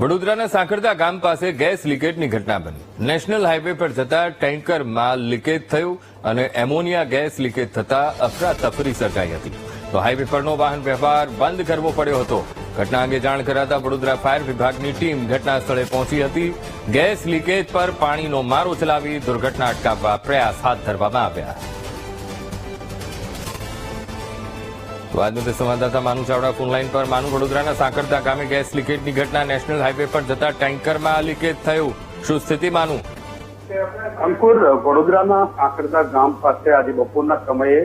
વડોદરાના સાંકળતા ગામ પાસે ગેસ લીકેજની ઘટના બની. નેશનલ હાઈવે પર જતા ટેન્કરમાં લીકેજ થયું અને એમોનિયા ગેસ લીકેજ થતા અફરાતફરી સર્જાઈ હતી. તો હાઈવે પરનો વાહન વ્યવહાર બંધ કરવો પડ્યો હતો. ઘટના અંગે જાણ કરાતા વડોદરા ફાયર વિભાગની ટીમ ઘટના સ્થળે પહોંચી હતી. ગેસ લીકેજ પર પાણીનો મારો ચલાવી દુર્ઘટના અટકાવવા પ્રયાસ હાથ ધરવામાં આવ્યા. તો આજ મુદ્દે સંવાદદાતા માનુ ચાવડા ફોનલાઈન પર. માનુ, વડોદરાના સાંકળતા ગામે ગેસ લીકેજની ઘટના નેશનલ હાઈવે પર જતા ટેન્કરમાં લીકેજ થયું. શું સ્થિતિ, માનું? અંકુર વડોદરાના આંકડતા ગામ પાસે આજે બપોરના સમયે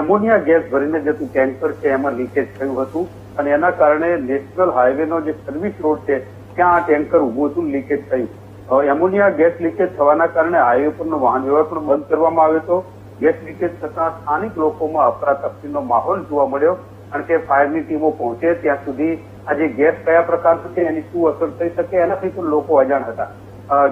એમોનિયા ગેસ ભરીને જતું ટેન્કર છે, એમાં લીકેજ થયું હતું અને એના કારણે નેશનલ હાઈવેનો જે સર્વિસ રોડ છે, ત્યાં આ ટેન્કર ઉભું હતું, લીકેજ થયું. એમોનિયા ગેસ લીકેજ થવાના કારણે હાઈવે પરનો વાહન વ્યવહાર પણ બંધ કરવામાં આવ્યો હતો. ગેસ લીકેજ થતા સ્થાનિક લોકોમાં અફરાતફરીનો માહોલ જોવા મળ્યો કારણ કે ફાયરની ટીમો પહોંચે ત્યાં સુધી આ જે ગેસ કયા પ્રકારનો છે એની શું અસર થઈ શકે, એનાથી પણ લોકો અજાણ હતા.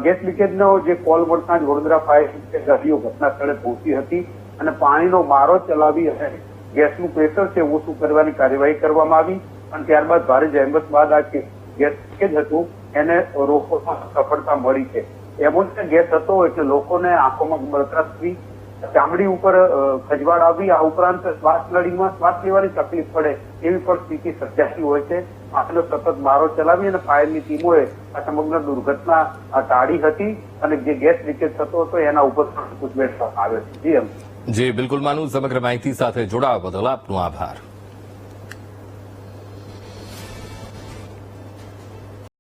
ગેસ લીકેજનો જે કોલ મળતા જ વડોદરા ફાયર ગાડીઓ ઘટના સ્થળે પહોંચી હતી અને પાણીનો મારો ચલાવી અને ગેસનું પ્રેશર છે ઓછું કરવાની કાર્યવાહી કરવામાં આવી અને ત્યારબાદ ભારે જહેમત બાદ આ ગેસ લીકેજ હતું, એને રોકવામાં સફળતા મળી છે. એમોનિયા ગેસ હતો એટલે લોકોને આંખોમાં બળતરા થવી ચામડી ઉપર ખજવાળ આવી, આ ઉપરાંત શ્વાસ નળીમાં શ્વાસ લેવાની તકલીફ પડે એવી પણ સ્થિતિ સર્જાતી હોય છે. આટલો સતત મારો ચલાવી અને ફાયરની ટીમોએ આ સમગ્ર દુર્ઘટના ટાળી હતી અને જે ગેસ લીકેજ થતો હતો એના ઉપર પણ આવે છે. જી એમ. જી, બિલકુલ, માનું, સમગ્ર માહિતી સાથે જોડાવા બદલ આપનો આભાર.